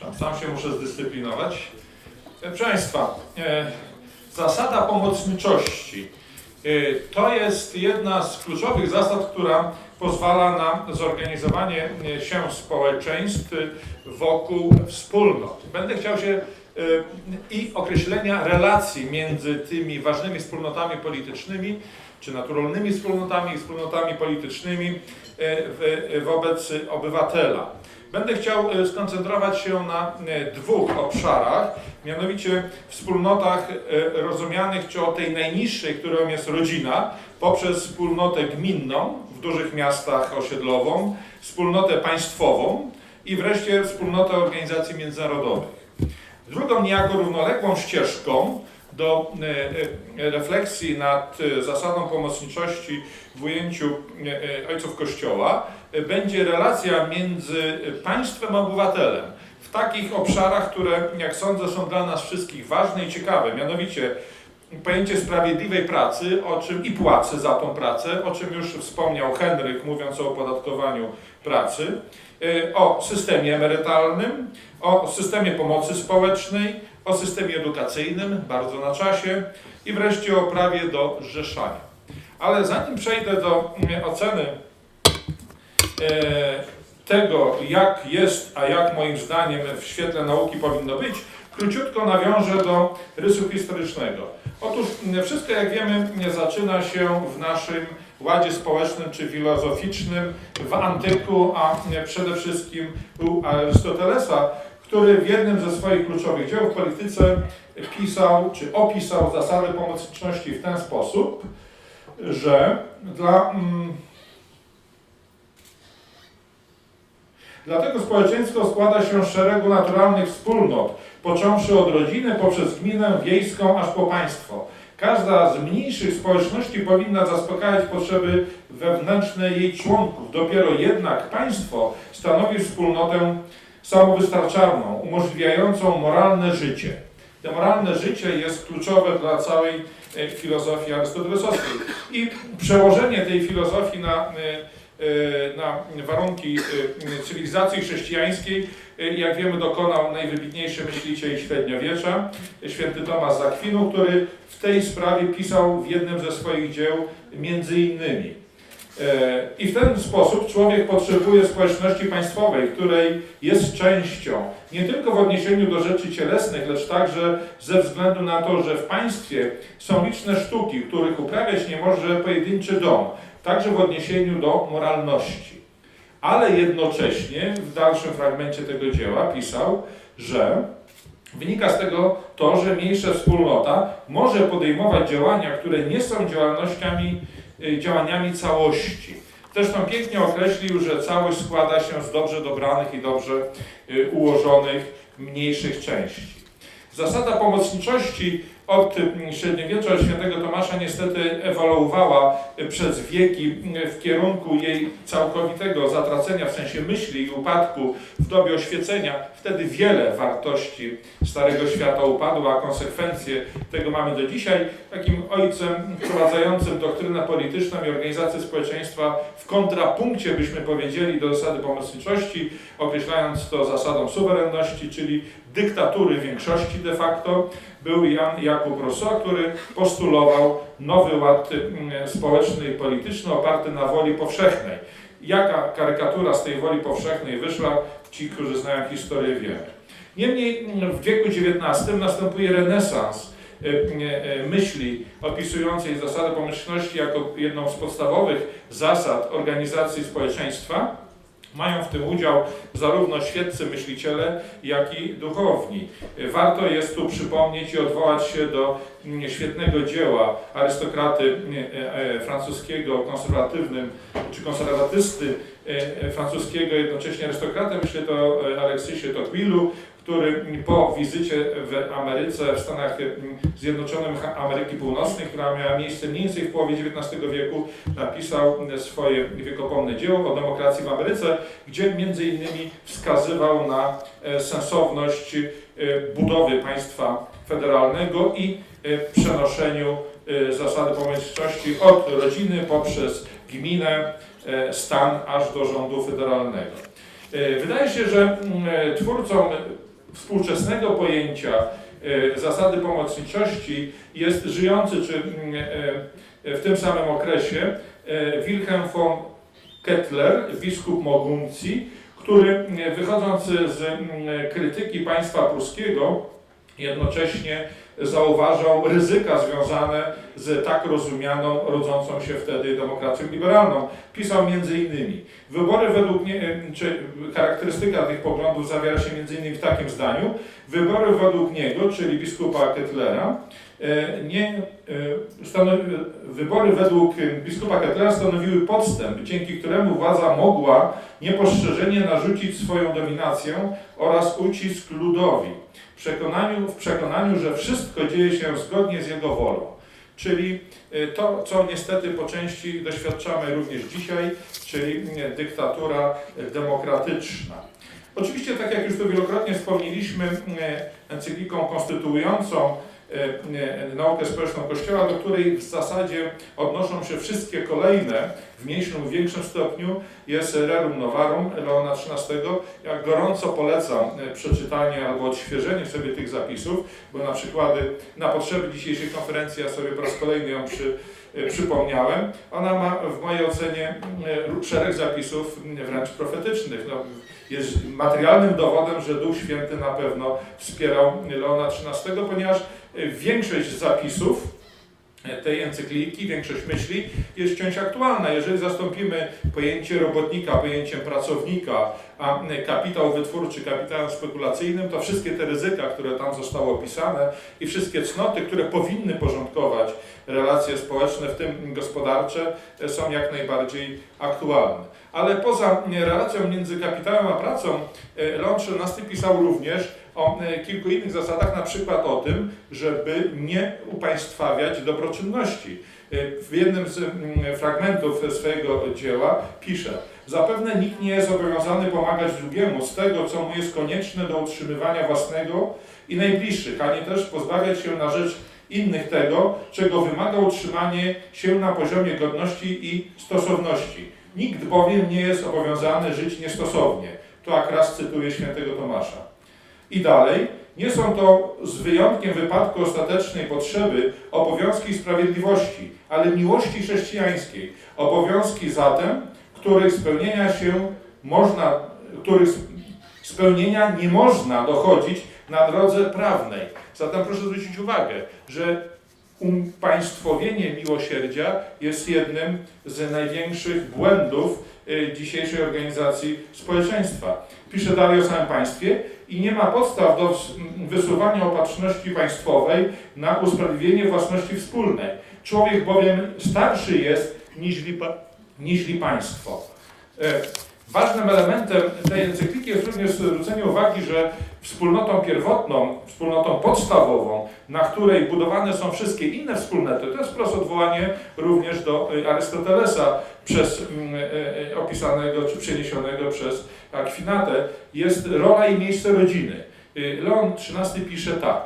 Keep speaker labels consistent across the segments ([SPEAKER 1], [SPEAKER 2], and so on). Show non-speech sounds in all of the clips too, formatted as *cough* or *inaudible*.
[SPEAKER 1] Sam się muszę zdyscyplinować. E, Proszę Państwa, e, zasada pomocniczości e, to jest jedna z kluczowych zasad, która pozwala na zorganizowanie się społeczeństw wokół wspólnot. Będę chciał się i określenia relacji między tymi ważnymi wspólnotami politycznymi, czy naturalnymi wspólnotami i wspólnotami politycznymi wobec obywatela. Będę chciał e, skoncentrować się na e, dwóch obszarach, mianowicie wspólnotach e, rozumianych, czy o tej najniższej, którą jest rodzina, poprzez wspólnotę gminną w dużych miastach osiedlową, wspólnotę państwową i wreszcie wspólnotę organizacji międzynarodowych. Drugą niejako równoległą ścieżką do e, e, refleksji nad e, zasadą pomocniczości w ujęciu ojców Kościoła będzie relacja między państwem a obywatelem w takich obszarach, które jak sądzę są dla nas wszystkich ważne i ciekawe, mianowicie pojęcie sprawiedliwej pracy, o czym i płacy za tą pracę, o czym już wspomniał Henryk, mówiąc o opodatkowaniu pracy, o systemie emerytalnym, o systemie pomocy społecznej, o systemie edukacyjnym, bardzo na czasie i wreszcie o prawie do zrzeszania. Ale zanim przejdę do mm, oceny e, tego, jak jest, a jak moim zdaniem w świetle nauki powinno być, króciutko nawiążę do rysu historycznego. Otóż m, wszystko, jak wiemy, m, zaczyna się w naszym ładzie społecznym czy filozoficznym w antyku, a przede wszystkim u Arystotelesa, który w jednym ze swoich kluczowych dzieł w polityce pisał, czy opisał zasady pomocniczności w ten sposób, że dla mm, Dlatego społeczeństwo składa się z szeregu naturalnych wspólnot, począwszy od rodziny, poprzez gminę wiejską, aż po państwo. Każda z mniejszych społeczności powinna zaspokajać potrzeby wewnętrzne jej członków. Dopiero jednak państwo stanowi wspólnotę samowystarczalną, umożliwiającą moralne życie. To moralne życie jest kluczowe dla całej e, filozofii arystotelesowskiej. I przełożenie tej filozofii na e, e, na warunki cywilizacji chrześcijańskiej, jak wiemy, dokonał najwybitniejszy myśliciel średniowiecza, święty Tomasz z Akwinu, który w tej sprawie pisał w jednym ze swoich dzieł między innymi. I w ten sposób człowiek potrzebuje społeczności państwowej, której jest częścią, nie tylko w odniesieniu do rzeczy cielesnych, lecz także ze względu na to, że w państwie są liczne sztuki, których uprawiać nie może pojedynczy dom, także w odniesieniu do moralności. Ale jednocześnie w dalszym fragmencie tego dzieła pisał, że wynika z tego to, że mniejsza wspólnota może podejmować działania, które nie są działalnościami, działaniami całości. Zresztą pięknie określił, że całość składa się z dobrze dobranych i dobrze y, ułożonych mniejszych części. Zasada pomocniczości od średniowiecza świętego Tomasza niestety ewoluowała przez wieki w kierunku jej całkowitego zatracenia w sensie myśli i upadku w dobie oświecenia. Wtedy wiele wartości Starego Świata upadło, a konsekwencje tego mamy do dzisiaj. Takim ojcem wprowadzającym doktrynę polityczną i organizację społeczeństwa w kontrapunkcie, byśmy powiedzieli, do zasady pomocniczości, określając to zasadą suwerenności, czyli dyktatury większości de facto, był Jan Jakub Rousseau, który postulował nowy ład mm, społeczny i polityczny oparty na woli powszechnej. Jaka karykatura z tej woli powszechnej wyszła, ci, którzy znają historię, wiemy. Niemniej w wieku XIX następuje renesans y, y, myśli opisującej zasadę pomyślności jako jedną z podstawowych zasad organizacji społeczeństwa. Mają w tym udział zarówno świeccy myśliciele, jak i duchowni. Warto jest tu przypomnieć i odwołać się do mm, świetnego dzieła arystokraty e, e, francuskiego, konserwatywnym czy konserwatysty e, francuskiego, jednocześnie arystokraty, myślę to Aleksysie Tocqueville'u, który po wizycie w Ameryce, w Stanach mm, Zjednoczonych Ameryki Północnej, która miała miejsce mniej więcej w połowie XIX wieku, napisał swoje wiekopomne dzieło o demokracji w Ameryce, gdzie między innymi wskazywał na e, sensowność e, budowy państwa federalnego i e, przenoszeniu zasady pomocniczości od rodziny poprzez gminę, stan aż do rządu federalnego. Wydaje się, że mm, twórcom współczesnego pojęcia e, zasady pomocniczości jest żyjący, czy mm, e, w tym samym okresie e, Wilhelm von Kettler, biskup Moguncji, który wychodząc z mm, krytyki państwa pruskiego jednocześnie zauważał ryzyka związane z tak rozumianą, rodzącą się wtedy demokracją liberalną. Pisał między innymi, wybory według nie, czy charakterystyka tych poglądów zawiera się między innymi w takim zdaniu, wybory według niego, czyli biskupa Kettlera, e, nie, e, stanowi, wybory według biskupa Kettlera stanowiły podstęp, dzięki któremu władza mogła niepostrzeżenie narzucić swoją dominację oraz ucisk ludowi przekonaniu, w przekonaniu, że wszystko dzieje się zgodnie z Jego wolą. Czyli y, to, co niestety po części doświadczamy również dzisiaj, czyli y, dyktatura demokratyczna. Oczywiście, tak jak już to wielokrotnie wspomnieliśmy, y, encykliką konstytuującą naukę społeczną Kościoła, do której w zasadzie odnoszą się wszystkie kolejne, w mniejszym lub większym stopniu, jest Rerum Novarum Leona XIII. Ja gorąco polecam e, przeczytanie albo odświeżenie sobie tych zapisów, bo na przykłady na potrzeby dzisiejszej konferencji ja sobie po raz kolejny ją przy, przypomniałem. Ona ma w mojej ocenie szereg zapisów wręcz profetycznych. No, jest materialnym dowodem, że Duch Święty na pewno wspierał Leona XIII, ponieważ większość zapisów tej encykliki, większość myśli jest wciąż aktualna. Jeżeli zastąpimy pojęcie robotnika pojęciem pracownika, a kapitał wytwórczy kapitałem spekulacyjnym, to wszystkie te ryzyka, które tam zostały opisane i wszystkie cnoty, które powinny porządkować relacje społeczne, w tym gospodarcze, są jak najbardziej aktualne. Ale poza relacją między kapitałem a pracą, Leon XIII pisał również o kilku innych zasadach, na przykład o tym, żeby nie upaństwawiać dobroczynności. W jednym z mm, fragmentów swojego dzieła pisze, zapewne nikt nie jest zobowiązany pomagać drugiemu z tego, co mu jest konieczne do utrzymywania własnego i najbliższych, ani też pozbawiać się na rzecz innych tego, czego wymaga utrzymanie się na poziomie godności i stosowności. Nikt bowiem nie jest obowiązany żyć niestosownie. Tu raz cytuję świętego Tomasza. I dalej, nie są to z wyjątkiem wypadku ostatecznej potrzeby obowiązki sprawiedliwości, ale miłości chrześcijańskiej. Obowiązki zatem, których spełnienia się można, których spełnienia nie można dochodzić na drodze prawnej. Zatem proszę zwrócić uwagę, że upaństwowienie miłosierdzia jest jednym z największych błędów y, dzisiejszej organizacji społeczeństwa. Pisze dalej o samym państwie i nie ma podstaw do wysuwania opatrzności państwowej na usprawiedliwienie własności wspólnej. Człowiek bowiem starszy jest niż państwo. E, ważnym elementem tej encykliki jest również zwrócenie uwagi, że wspólnotą pierwotną, wspólnotą podstawową, na której budowane są wszystkie inne wspólnoty, to jest wprost odwołanie również do e, Arystotelesa przez e, opisanego czy przeniesionego przez Akwinatę, jest rola i miejsce rodziny. Leon XIII pisze tak.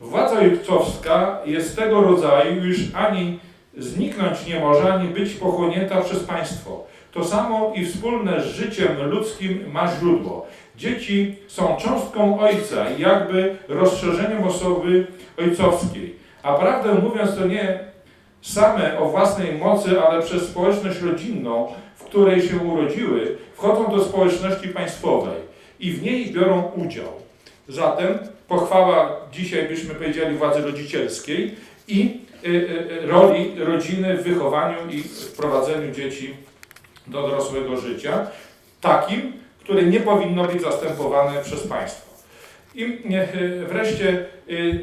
[SPEAKER 1] Władza ojcowska jest tego rodzaju, iż ani zniknąć nie może, ani być pochłonięta przez państwo. To samo i wspólne z życiem ludzkim ma źródło. Dzieci są cząstką ojca i jakby rozszerzeniem osoby ojcowskiej. A prawdę mówiąc, to nie same o własnej mocy, ale przez społeczność rodzinną, w której się urodziły, wchodzą do społeczności państwowej i w niej biorą udział. Zatem pochwała dzisiaj byśmy powiedzieli władzy rodzicielskiej i roli rodziny w wychowaniu i wprowadzeniu dzieci do dorosłego życia, takim, które nie powinno być zastępowane przez państwo. I y, wreszcie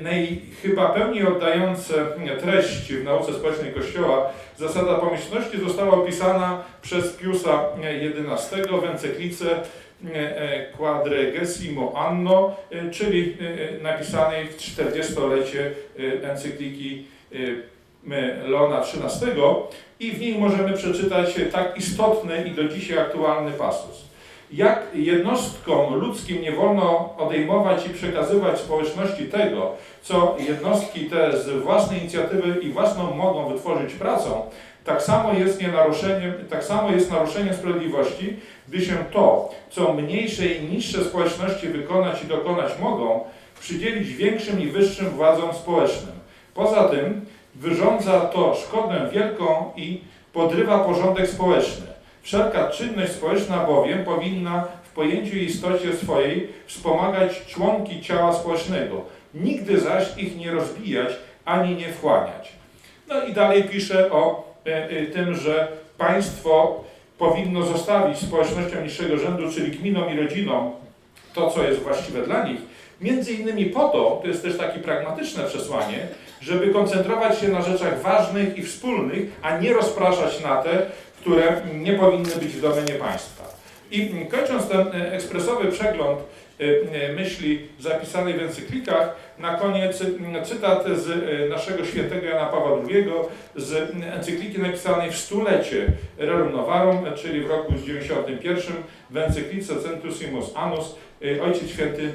[SPEAKER 1] naj, chyba pełniej oddające treść w nauce społecznej Kościoła zasada pomyślności została opisana przez Piusa XI w encyklice Quadregesimo Anno, czyli napisanej w 40-lecie encykliki Leona XIII i w niej możemy przeczytać tak istotny i do dzisiaj aktualny pasus. Jak jednostkom ludzkim nie wolno odejmować i przekazywać społeczności tego, co jednostki te z własnej inicjatywy i własną mogą wytworzyć pracą, Tak samo jest, nie naruszeniem, tak samo jest naruszeniem sprawiedliwości, gdy się to, co mniejsze i niższe społeczności wykonać i dokonać mogą, przydzielić większym i wyższym władzom społecznym. Poza tym wyrządza to szkodę wielką i podrywa porządek społeczny. Wszelka czynność społeczna bowiem powinna w pojęciu i istocie swojej wspomagać członki ciała społecznego, nigdy zaś ich nie rozbijać ani nie wchłaniać. No i dalej pisze o e, e, tym, że państwo powinno zostawić społecznościom niższego rzędu, czyli gminom i rodzinom, to, co jest właściwe dla nich, między innymi po to, to jest też takie pragmatyczne przesłanie, żeby koncentrować się na rzeczach ważnych i wspólnych, a nie rozpraszać na te, które nie powinny być w domenie państwa. I kończąc ten e, ekspresowy przegląd e, e, myśli zapisanej w encyklikach, na koniec cytat z naszego świętego Jana Pawła II z encykliki napisanej w stulecie Rerum Novarum, czyli w roku 91 w encyklice Centusimus Annus Ojciec Święty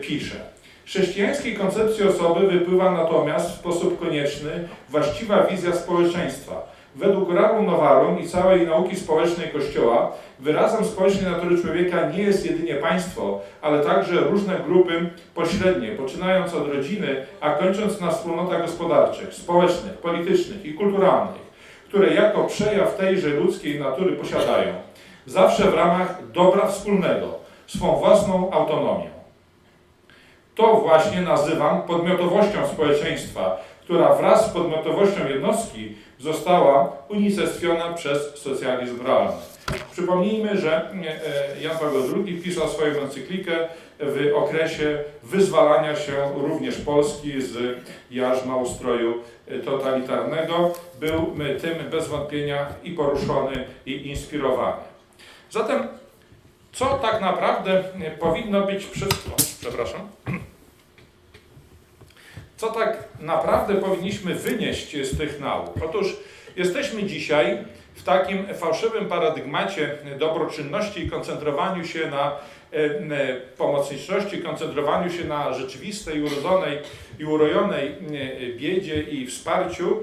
[SPEAKER 1] pisze. Chrześcijańskiej koncepcji osoby wypływa natomiast w sposób konieczny właściwa wizja społeczeństwa. Według Rerum Novarum i całej nauki społecznej Kościoła wyrazem społecznej natury człowieka nie jest jedynie państwo, ale także różne grupy pośrednie, poczynając od rodziny, a kończąc na wspólnotach gospodarczych, społecznych, politycznych i kulturalnych, które jako przejaw tejże ludzkiej natury posiadają, zawsze w ramach dobra wspólnego, swą własną autonomię. To właśnie nazywam podmiotowością społeczeństwa, która wraz z podmiotowością jednostki została unicestwiona przez socjalizm realny. Przypomnijmy, że e, Jan Paweł II pisał swoją encyklikę w okresie wyzwalania się również Polski z jarzma ustroju totalitarnego. Był tym bez wątpienia i poruszony, i inspirowany. Zatem, co tak naprawdę powinno być wszystko? Przepraszam. Co tak naprawdę powinniśmy wynieść z tych nauk? Otóż jesteśmy dzisiaj w takim fałszywym paradygmacie dobroczynności i koncentrowaniu się na e, e, pomocniczności, koncentrowaniu się na rzeczywistej, urodzonej i urojonej e, biedzie i wsparciu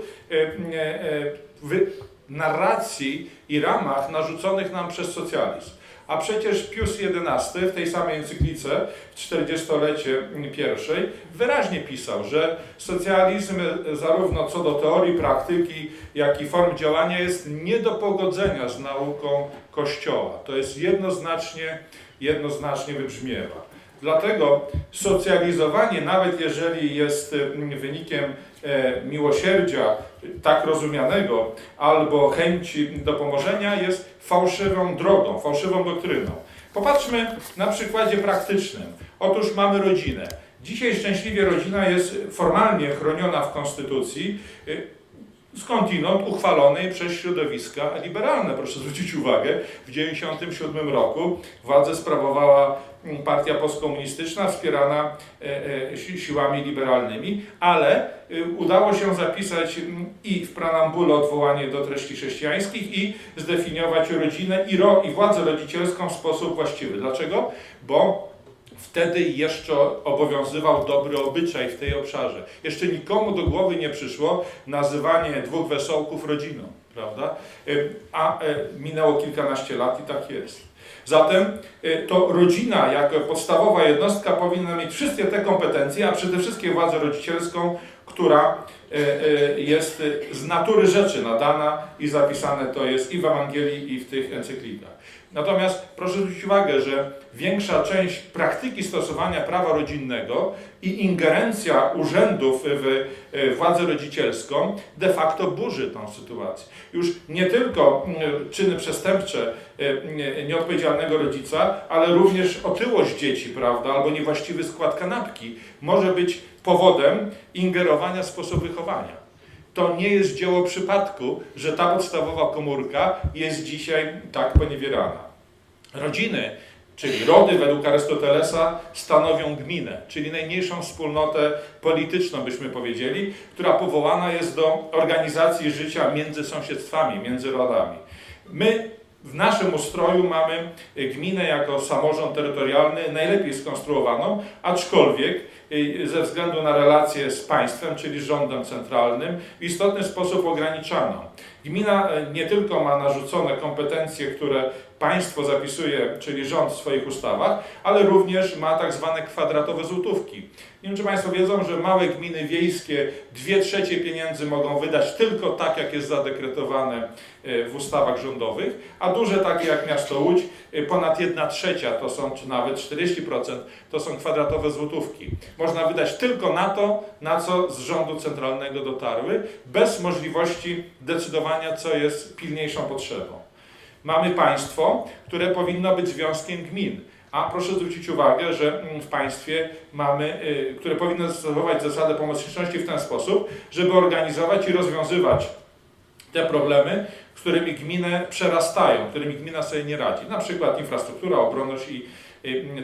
[SPEAKER 1] w narracji i ramach narzuconych nam przez socjalizm. A przecież Pius XI w tej samej encyklice w 40-lecie pierwszej wyraźnie pisał, że socjalizm zarówno co do teorii, praktyki, jak i form działania jest nie do pogodzenia z nauką Kościoła. To jest jednoznacznie, jednoznacznie wybrzmiewa. Dlatego socjalizowanie, nawet jeżeli jest wynikiem miłosierdzia, tak rozumianego, albo chęci do pomożenia, jest fałszywą drogą, fałszywą doktryną. Popatrzmy na przykładzie praktycznym. Otóż mamy rodzinę. Dzisiaj szczęśliwie rodzina jest formalnie chroniona w Konstytucji, y, skądinąd uchwalonej przez środowiska liberalne. Proszę zwrócić uwagę, w 1997 roku władzę sprawowała partia postkomunistyczna wspierana e, e, siłami liberalnymi, ale e, udało się zapisać i w preambule odwołanie do treści chrześcijańskich i zdefiniować rodzinę i, ro, i władzę rodzicielską w sposób właściwy. Dlaczego? Bo wtedy jeszcze obowiązywał dobry obyczaj w tej obszarze. Jeszcze nikomu do głowy nie przyszło nazywanie dwóch wesołków rodziną, prawda? A minęło kilkanaście lat i tak jest. Zatem y, to rodzina jako podstawowa jednostka powinna mieć wszystkie te kompetencje, a przede wszystkim władzę rodzicielską, która y, y, jest z natury rzeczy nadana i zapisane to jest i w Ewangelii, i w tych encyklikach. Natomiast proszę zwrócić uwagę, że większa część praktyki stosowania prawa rodzinnego i ingerencja urzędów w władzę rodzicielską de facto burzy tą sytuację. Już nie tylko czyny przestępcze nieodpowiedzialnego rodzica, ale również otyłość dzieci, prawda, albo niewłaściwy skład kanapki może być powodem ingerowania w sposób wychowania to nie jest dzieło przypadku, że ta podstawowa komórka jest dzisiaj tak poniewierana. Rodziny, czyli rody według Arystotelesa, stanowią gminę, czyli najmniejszą wspólnotę polityczną, byśmy powiedzieli, która powołana jest do organizacji życia między sąsiedztwami, między rodami. My w naszym ustroju mamy gminę jako samorząd terytorialny najlepiej skonstruowaną, aczkolwiek y, ze względu na relacje z państwem, czyli rządem centralnym, w istotny sposób ograniczaną. Gmina e, nie tylko ma narzucone kompetencje, które państwo zapisuje, czyli rząd w swoich ustawach, ale również ma tak zwane kwadratowe złotówki. Nie wiem, czy Państwo wiedzą, że małe gminy wiejskie dwie trzecie pieniędzy mogą wydać tylko tak, jak jest zadekretowane e, w ustawach rządowych, a duże takie jak miasto Łódź, e, ponad jedna trzecia to są, czy nawet 40% to są kwadratowe złotówki. Można wydać tylko na to, na co z rządu centralnego dotarły, bez możliwości decydowania, co jest pilniejszą potrzebą. Mamy państwo, które powinno być związkiem gmin. A proszę zwrócić uwagę, że mm, w państwie mamy, y, które powinno stosować zasadę pomocniczności w ten sposób, żeby organizować i rozwiązywać te problemy, którymi gminy przerastają, którymi gmina sobie nie radzi. Na przykład infrastruktura, obronność i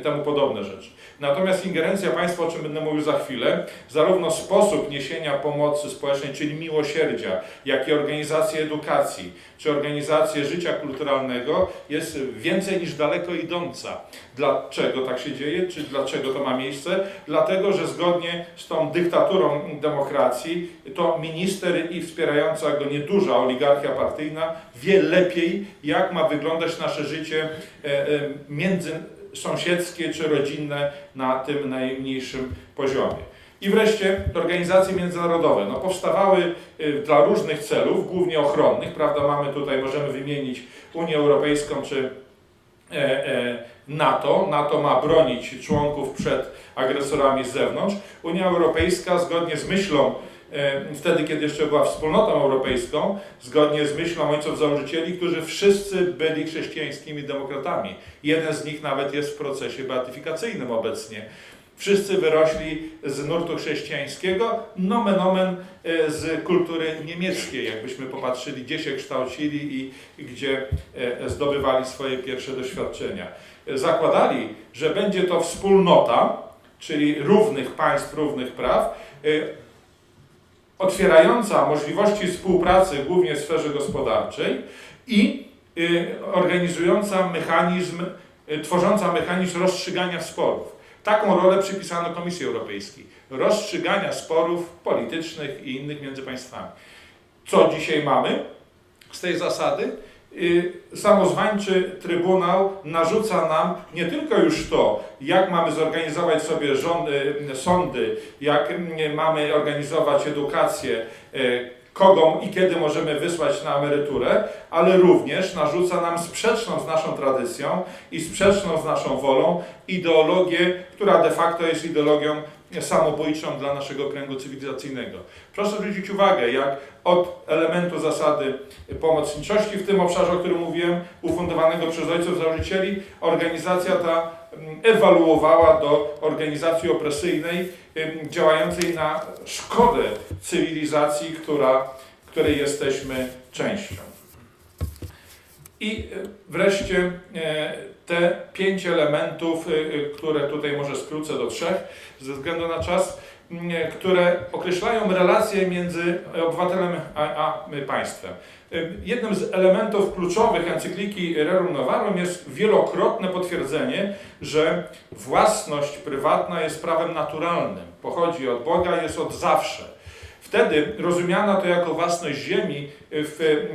[SPEAKER 1] temu podobne rzeczy. Natomiast ingerencja państwa, o czym będę mówił za chwilę, zarówno sposób niesienia pomocy społecznej, czyli miłosierdzia, jak i organizacji edukacji, czy organizację życia kulturalnego jest więcej niż daleko idąca. Dlaczego tak się dzieje, czy dlaczego to ma miejsce? Dlatego, że zgodnie z tą dyktaturą demokracji, to minister i wspierająca go nieduża oligarchia partyjna wie lepiej, jak ma wyglądać nasze życie e, e, między sąsiedzkie czy rodzinne na tym najmniejszym poziomie. I wreszcie organizacje międzynarodowe. No, powstawały y, dla różnych celów, głównie ochronnych, prawda? Mamy tutaj, możemy wymienić Unię Europejską czy e, e, NATO. NATO ma bronić członków przed agresorami z zewnątrz. Unia Europejska, zgodnie z myślą wtedy, kiedy jeszcze była wspólnotą europejską, zgodnie z myślą ojców założycieli, którzy wszyscy byli chrześcijańskimi demokratami. Jeden z nich nawet jest w procesie beatyfikacyjnym obecnie. Wszyscy wyrośli z nurtu chrześcijańskiego, nomen omen e, z kultury niemieckiej, jakbyśmy popatrzyli, gdzie się kształcili i gdzie e, zdobywali swoje pierwsze doświadczenia. Zakładali, że będzie to wspólnota, czyli równych państw, równych praw, otwierająca możliwości współpracy głównie w sferze gospodarczej i y, organizująca mechanizm, y, tworząca mechanizm rozstrzygania sporów. Taką rolę przypisano Komisji Europejskiej. Rozstrzygania sporów politycznych i innych między państwami. Co dzisiaj mamy z tej zasady? Samozwańczy Trybunał narzuca nam nie tylko już to, jak mamy zorganizować sobie rządy, sądy, jak mamy organizować edukację, y, kogo i kiedy możemy wysłać na emeryturę, ale również narzuca nam sprzeczną z naszą tradycją i sprzeczną z naszą wolą ideologię, która de facto jest ideologią samobójczą dla naszego kręgu cywilizacyjnego. Proszę zwrócić uwagę, jak od elementu zasady pomocniczości w tym obszarze, o którym mówiłem, ufundowanego przez ojców założycieli, organizacja ta mm, ewaluowała do organizacji opresyjnej, działającej na szkodę cywilizacji, która, której jesteśmy częścią. I e, wreszcie e, te pięć elementów, e, które tutaj może skrócę do trzech ze względu na czas, które określają relacje między obywatelem a, a państwem. Jednym z elementów kluczowych encykliki Rerum Novarum jest wielokrotne potwierdzenie, że własność prywatna jest prawem naturalnym, pochodzi od Boga, jest od zawsze. Wtedy rozumiano to jako własność ziemi w,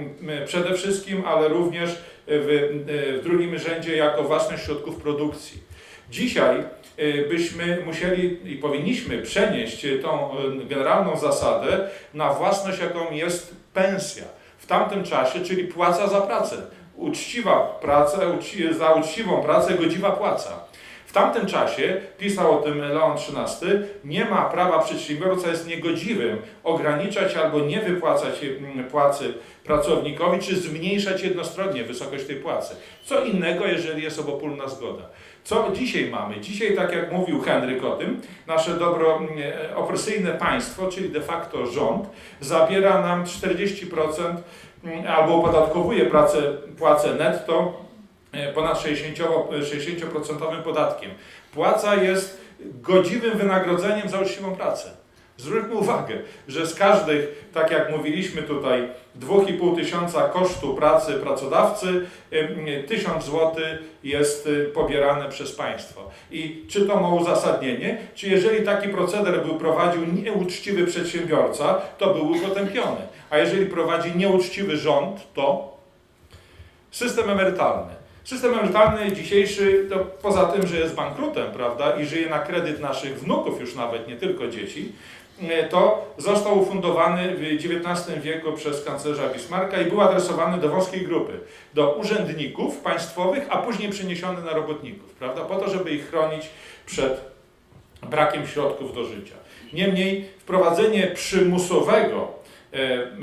[SPEAKER 1] przede wszystkim, ale również w, w drugim rzędzie jako własność środków produkcji. Dzisiaj y, byśmy musieli i powinniśmy przenieść tą generalną zasadę na własność, jaką jest pensja. W tamtym czasie, czyli płaca za pracę. Uczciwa praca, za uczciwą pracę godziwa płaca. W tamtym czasie, pisał o tym Leon XIII, nie ma prawa przedsiębiorca jest niegodziwym ograniczać albo nie wypłacać mm, płacy pracownikowi, czy zmniejszać jednostronnie wysokość tej płacy. Co innego, jeżeli jest obopólna zgoda. Co dzisiaj mamy? Dzisiaj, tak jak mówił Henryk o tym, nasze dobro mm, e, opresyjne państwo, czyli de facto rząd, zabiera nam 40% mm, albo opodatkowuje pracę, płacę netto ponad 60%, 60 podatkiem. Płaca jest godziwym wynagrodzeniem za uczciwą pracę. Zwróćmy uwagę, że z każdych, tak jak mówiliśmy tutaj, 2,5 tysiąca kosztu pracy pracodawcy, 1000 zł jest pobierane przez państwo. I czy to ma uzasadnienie? Czy jeżeli taki proceder był prowadził nieuczciwy przedsiębiorca, to byłby potępiony. A jeżeli prowadzi nieuczciwy rząd, to system emerytalny. System emerytalny dzisiejszy, to poza tym, że jest bankrutem, prawda, i żyje na kredyt naszych wnuków już nawet, nie tylko dzieci, E, to został ufundowany w XIX wieku przez kanclerza Bismarcka i był adresowany do wąskiej grupy, do urzędników państwowych, a później przeniesiony na robotników, prawda, po to, żeby ich chronić przed brakiem środków do życia. Niemniej wprowadzenie przymusowego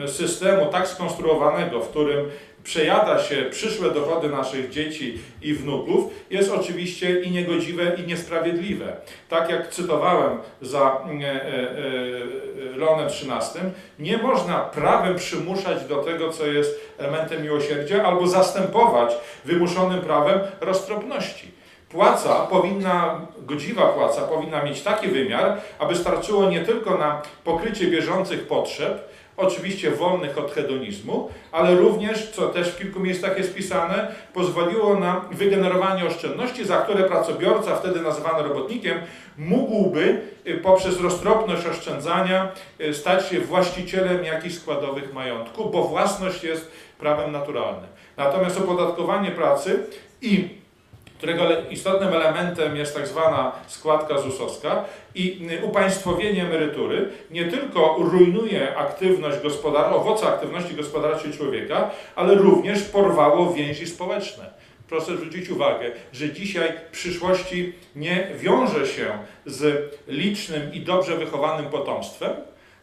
[SPEAKER 1] systemu tak skonstruowanego, w którym przejada się przyszłe dochody naszych dzieci i wnuków, jest oczywiście i niegodziwe, i niesprawiedliwe. Tak jak cytowałem za e, e, e, Leonem XIII, nie można prawem przymuszać do tego, co jest elementem miłosierdzia, albo zastępować wymuszonym prawem roztropności. Płaca powinna, godziwa płaca powinna mieć taki wymiar, aby starczyło nie tylko na pokrycie bieżących potrzeb, oczywiście wolnych od hedonizmu, ale również, co też w kilku miejscach jest pisane, pozwoliło na wygenerowanie oszczędności, za które pracobiorca, wtedy nazywany robotnikiem, mógłby y, poprzez roztropność oszczędzania y, stać się właścicielem jakichś składowych majątku, bo własność jest prawem naturalnym. Natomiast opodatkowanie pracy i którego istotnym elementem jest tak zwana składka ZUS-owska i y, upaństwowienie emerytury nie tylko rujnuje aktywność gospodarczą, owoce aktywności gospodarczej człowieka, ale również porwało więzi społeczne. Proszę zwrócić uwagę, że dzisiaj przyszłości nie wiąże się z licznym i dobrze wychowanym potomstwem,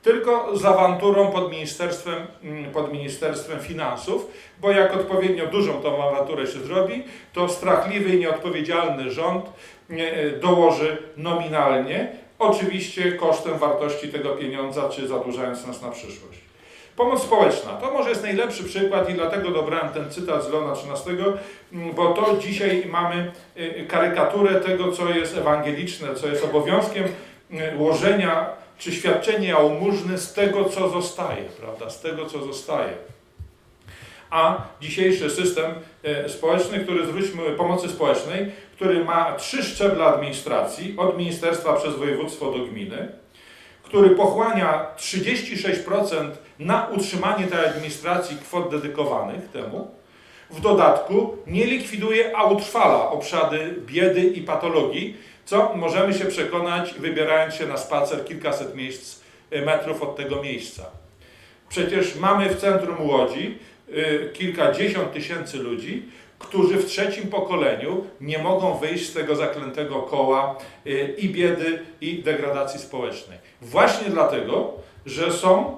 [SPEAKER 1] tylko z awanturą pod ministerstwem, mm, pod ministerstwem Finansów, bo jak odpowiednio dużą tą awanturę się zrobi, to strachliwy i nieodpowiedzialny rząd e, dołoży nominalnie, oczywiście kosztem wartości tego pieniądza, czy zadłużając nas na przyszłość. Pomoc społeczna. To może jest najlepszy przykład i dlatego dobrałem ten cytat z Leona XIII, mm, bo to dzisiaj mamy e, karykaturę tego, co jest ewangeliczne, co jest obowiązkiem łożenia czy świadczenie jałmużny z tego, co zostaje, prawda, z tego, co zostaje. A dzisiejszy system e, społeczny, który zwróćmy pomocy społecznej, który ma trzy szczeble administracji, od ministerstwa przez województwo do gminy, który pochłania 36% na utrzymanie tej administracji kwot dedykowanych temu, w dodatku nie likwiduje, a utrwala obszary biedy i patologii, co możemy się przekonać, wybierając się na spacer kilkaset miejsc, e, metrów od tego miejsca. Przecież mamy w centrum Łodzi y, kilkadziesiąt tysięcy ludzi, którzy w trzecim pokoleniu nie mogą wyjść z tego zaklętego koła y, i biedy, i degradacji społecznej. Właśnie dlatego, że są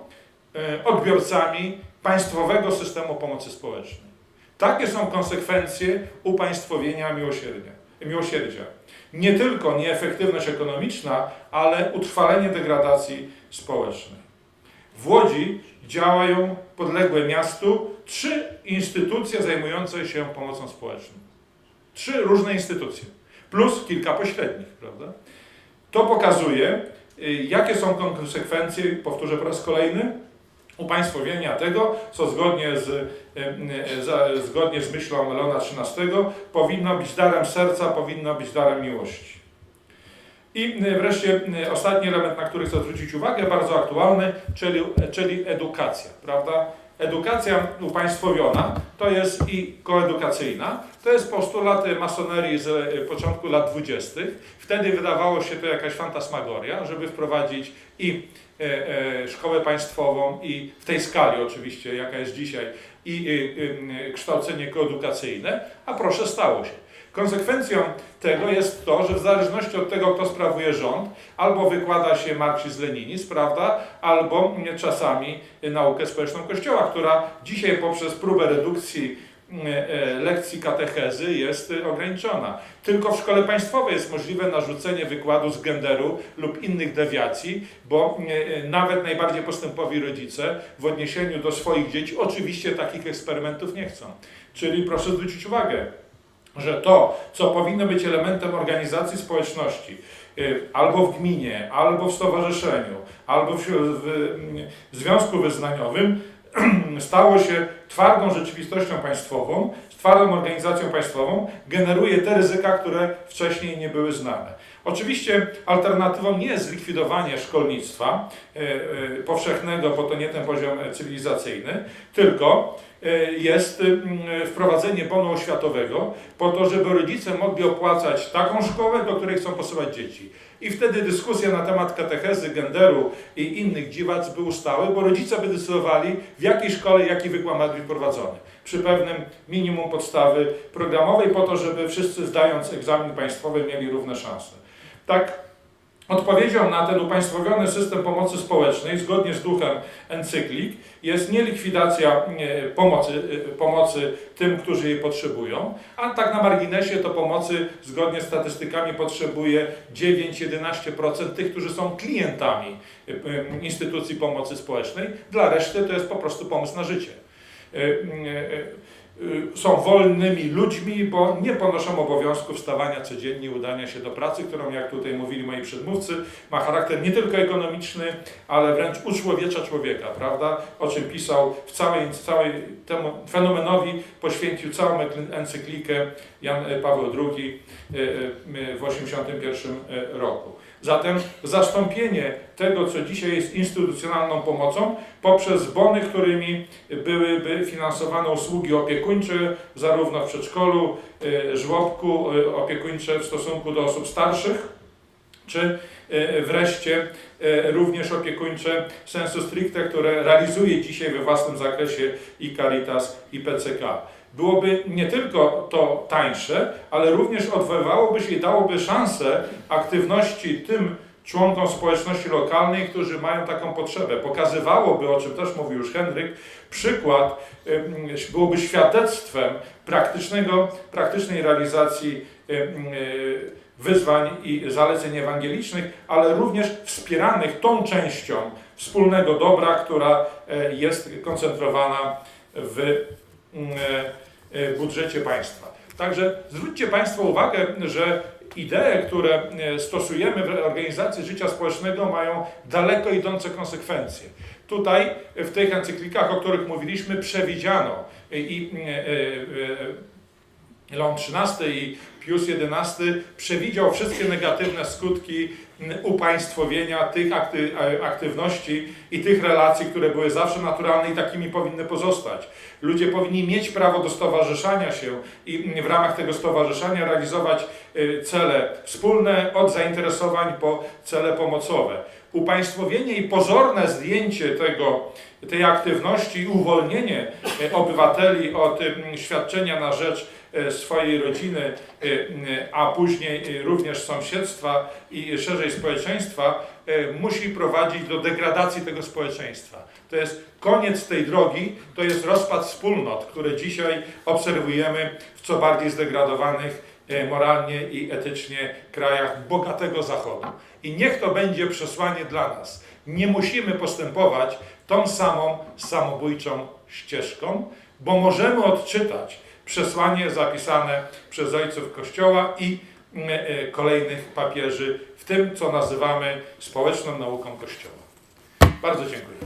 [SPEAKER 1] odbiorcami państwowego systemu pomocy społecznej. Takie są konsekwencje upaństwowienia miłosierdzia. Miłosierdzia nie tylko nieefektywność ekonomiczna, ale utrwalenie degradacji społecznej. W Łodzi działają podległe miastu trzy instytucje zajmujące się pomocą społeczną. Trzy różne instytucje, plus kilka pośrednich, prawda? To pokazuje, y, jakie są konsekwencje, powtórzę po raz kolejny, upaństwowienia tego, co zgodnie z, e, e, zgodnie z myślą Leona XIII powinno być darem serca, powinno być darem miłości. I e, wreszcie ostatni element, na który chcę zwrócić uwagę, bardzo aktualny, czyli, czyli edukacja, prawda? Edukacja upaństwowiona to jest i koedukacyjna, to jest postulat masonerii z początku lat dwudziestych. Wtedy wydawało się to jakaś fantasmagoria, żeby wprowadzić i szkołę państwową i w tej skali oczywiście, jaka jest dzisiaj, i kształcenie koedukacyjne, a proszę stało się. Konsekwencją tego jest to, że w zależności od tego, kto sprawuje rząd, albo wykłada się marksizm-leninizm, prawda, albo czasami naukę społeczną Kościoła, która dzisiaj poprzez próbę redukcji E, e, lekcji katechezy jest ograniczona. Tylko w szkole państwowej jest możliwe narzucenie wykładu z genderu lub innych dewiacji, bo e, nawet najbardziej postępowi rodzice w odniesieniu do swoich dzieci oczywiście takich eksperymentów nie chcą. Czyli proszę zwrócić uwagę, że to, co powinno być elementem organizacji społeczności, albo w gminie, albo w stowarzyszeniu, albo w, w, w związku wyznaniowym *clears throat* stało się twardą rzeczywistością państwową, twardą organizacją państwową, generuje te ryzyka, które wcześniej nie były znane. Oczywiście alternatywą nie jest zlikwidowanie szkolnictwa e, e, powszechnego, bo to nie ten poziom cywilizacyjny, tylko e, jest mm, wprowadzenie bonu oświatowego po to, żeby rodzice mogli opłacać taką szkołę, do której chcą posyłać dzieci. I wtedy dyskusja na temat katechezy, genderu i innych dziwac by ustały, bo rodzice by decydowali, w jakiej szkole jaki wykład ma być prowadzony. Przy pewnym minimum podstawy programowej, po to, żeby wszyscy zdając egzamin państwowy mieli równe szanse. Tak, odpowiedzią na ten upaństwowiony system pomocy społecznej, zgodnie z duchem encyklik, jest nie likwidacja e, pomocy, e, pomocy tym, którzy jej potrzebują, a tak na marginesie to pomocy, zgodnie z statystykami, potrzebuje 9-11% tych, którzy są klientami e, instytucji pomocy społecznej. Dla reszty to jest po prostu pomysł na życie. Y, są wolnymi ludźmi, bo nie ponoszą obowiązku wstawania codziennie, udania się do pracy, którą, jak tutaj mówili moi przedmówcy, ma charakter nie tylko ekonomiczny, ale wręcz uczłowiecza człowieka, prawda? O czym pisał w całej, całej temu fenomenowi, poświęcił całą encyklikę Jan Paweł II y, y, w 1981 roku. Zatem zastąpienie tego, co dzisiaj jest instytucjonalną pomocą, poprzez bony, którymi byłyby finansowane usługi opiekuńcze, zarówno w przedszkolu, y, żłobku, y, opiekuńcze w stosunku do osób starszych, czy y, wreszcie również opiekuńcze sensu stricte, które realizuje dzisiaj we własnym zakresie i Caritas, i PCK byłoby nie tylko to tańsze, ale również odwoływałoby się i dałoby szansę aktywności tym członkom społeczności lokalnej, którzy mają taką potrzebę. Pokazywałoby, o czym też mówił już Henryk, przykład byłoby świadectwem praktycznego, praktycznej realizacji wyzwań i zaleceń ewangelicznych, ale również wspieranych tą częścią wspólnego dobra, która e, jest koncentrowana w budżecie państwa. Także zwróćcie Państwo uwagę, że idee, które e, stosujemy w organizacji życia społecznego mają daleko idące konsekwencje. Tutaj w tych encyklikach, o których mówiliśmy, przewidziano i Leon XIII i Pius XI przewidział wszystkie negatywne skutki upaństwowienia tych akty, aktywności i tych relacji, które były zawsze naturalne i takimi powinny pozostać. Ludzie powinni mieć prawo do stowarzyszania się i w ramach tego stowarzyszenia realizować y, cele wspólne, od zainteresowań po cele pomocowe. Upaństwowienie i pozorne zdjęcie tego, tej aktywności i uwolnienie y, obywateli od y, świadczenia na rzecz swojej rodziny, a później również sąsiedztwa i szerzej społeczeństwa, musi prowadzić do degradacji tego społeczeństwa. To jest koniec tej drogi, to jest rozpad wspólnot, które dzisiaj obserwujemy w co bardziej zdegradowanych e, moralnie i etycznie krajach bogatego Zachodu. I niech to będzie przesłanie dla nas. Nie musimy postępować tą samą samobójczą ścieżką, bo możemy odczytać przesłanie zapisane przez ojców Kościoła i e, kolejnych papieży w tym, co nazywamy społeczną nauką Kościoła. Bardzo dziękuję.